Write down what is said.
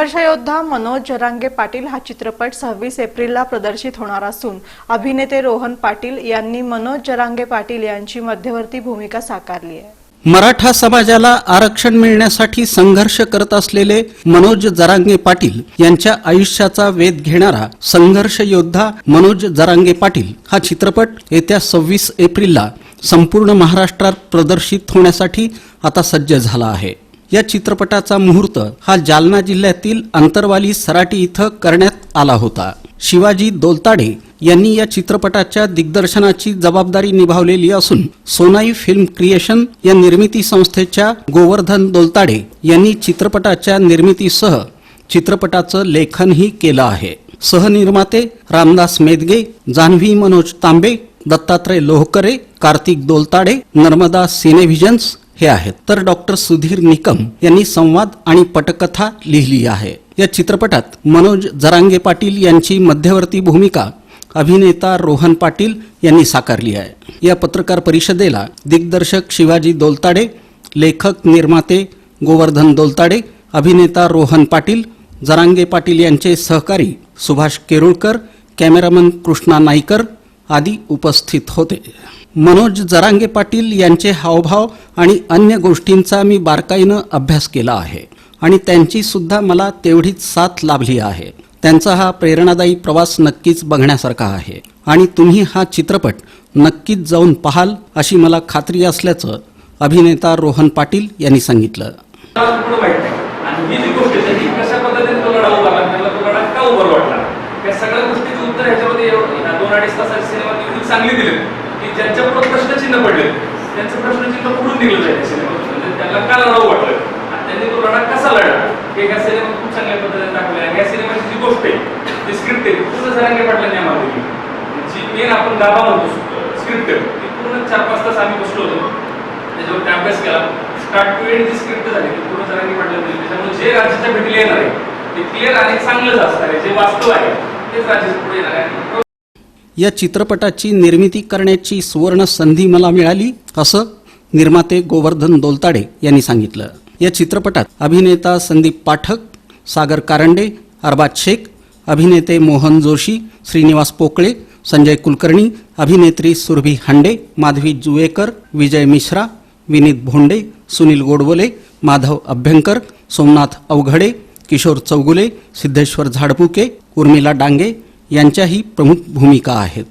संघर्ष योद्धा मनोज जरांगे पाटील हा चित्रपट सव्वीस एप्रिलला प्रदर्शित होणार असून अभिनेते रोहन पाटील यांनी मनोज जरांगे पाटील यांची मध्यवर्ती भूमिका साकारली आहे. मराठा समाजाला आरक्षण मिळण्यासाठी संघर्ष करत असलेले मनोज जरांगे पाटील यांच्या आयुष्याचा वेध घेणारा संघर्ष योद्धा मनोज जरांगे पाटील हा चित्रपट येत्या सव्वीस एप्रिलला संपूर्ण महाराष्ट्रात प्रदर्शित होण्यासाठी आता सज्ज झाला आहे. या चित्रपटाचा मुहूर्त हा जालना जिल्ह्यातील अंतरवाली सराटी इथं करण्यात आला होता. शिवाजी दोलताडे यांनी या चित्रपटाच्या दिग्दर्शनाची जबाबदारी निभावलेली असून सोनाई फिल्म क्रिएशन या निर्मिती संस्थेच्या गोवर्धन दोलताडे यांनी चित्रपटाच्या निर्मितीसह चित्रपटाचं लेखनही केलं आहे. सहनिर्माते रामदास मेदगे जान्हवी मनोज तांबे दत्तात्रय लोहकरे कार्तिक दोलताडे नर्मदा सिनेव्हिजन्स हे आहेत. तर डॉक्टर सुधीर निकम यांनी संवाद आणि पटकथा लिहिली आहे. या चित्रपटात मनोज जरांगे पाटील यांची मध्यवर्ती भूमिका अभिनेता रोहन पाटील यांनी साकारली आहे. या पत्रकार परिषदेला दिग्दर्शक शिवाजी दोलताडे लेखक निर्माते गोवर्धन दोलताडे अभिनेता रोहन पाटील जरांगे पाटील यांचे सहकारी सुभाष केरुळकर कॅमेरामन कृष्णा नाईकर आदी उपस्थित होते. मनोज जरांगे पाटील यांचे हावभाव आणि अन्य गोष्टींचा मी बारकाईनं अभ्यास केला आहे आणि त्यांची सुद्धा मला तेवढीच साथ लाभली आहे. त्यांचा हा प्रेरणादायी प्रवास नक्कीच बघण्यासारखा आहे. आणि तुम्ही हा चित्रपट नक्कीच जाऊन पाहाल अशी मला खात्री असल्याचं अभिनेता रोहन पाटील यांनी सांगितलं मला कुठं माहीत नाही आणि ही जी गोष्ट आहे ती कशा पद्धतीने तो लढा उभारला त्याला तो लढा का उभा वाटला या सगळ्या गोष्टीचं उत्तर ह्याच्यामध्ये एवढं- ह्या दोन सिनेमा निवडून चांगली दिले की ज्यांच्या प्रश्नचिन्ह पडले त्यांचं प्रश्नचिन्ह उडून निघलं जाईल सिनेमातून. म्हणजे त्यांना का लढा वाटलं? आणि त्यांनी तो लढा कसा लढा हे ह्या सिनेमा खूप चांगल्या पद्धतीने दाखवलं आणि या सिनेमाची जी गोष्ट आहे जी स्क्रिप्ट आहे पूर्ण सरांगे पाटलांनी आम्हाला दिली. जी मेन आपण गाभा म्हणतो स्क्रिप्ट आहे ती पूर्ण चार पाच तास आम्ही बसलो होतो. त्याच्यावरती अभ्यास केला. स्टार्ट टू एंड जी स्क्रिप्ट झाली ती पूर्ण सरांगे पाटलं दिली. त्याच्यामुळे जे राज्याच्या भेटीला येणार आहे ते क्लिअर आणि चांगलंच असणार आहे. जे वास्तव आहे तेच राज्याच्या पुढे येणार आहे. या चित्रपटाची निर्मिती करण्याची सुवर्ण संधी मला मिळाली असं निर्माते गोवर्धन दोलताडे यांनी सांगितलं. या चित्रपटात अभिनेता संदीप पाठक सागर कारंडे अरबाज शेख अभिनेते मोहन जोशी श्रीनिवास पोकळे संजय कुलकर्णी अभिनेत्री सुरभी हांडे माधवी जुवेकर विजय मिश्रा विनीत भोंडे सुनील गोडबोले माधव अभ्यंकर सोमनाथ अवघडे किशोर चौगुले सिद्धेश्वर झाडपुके उर्मिला डांगे यांच्याही प्रमुख भूमिका आहेत.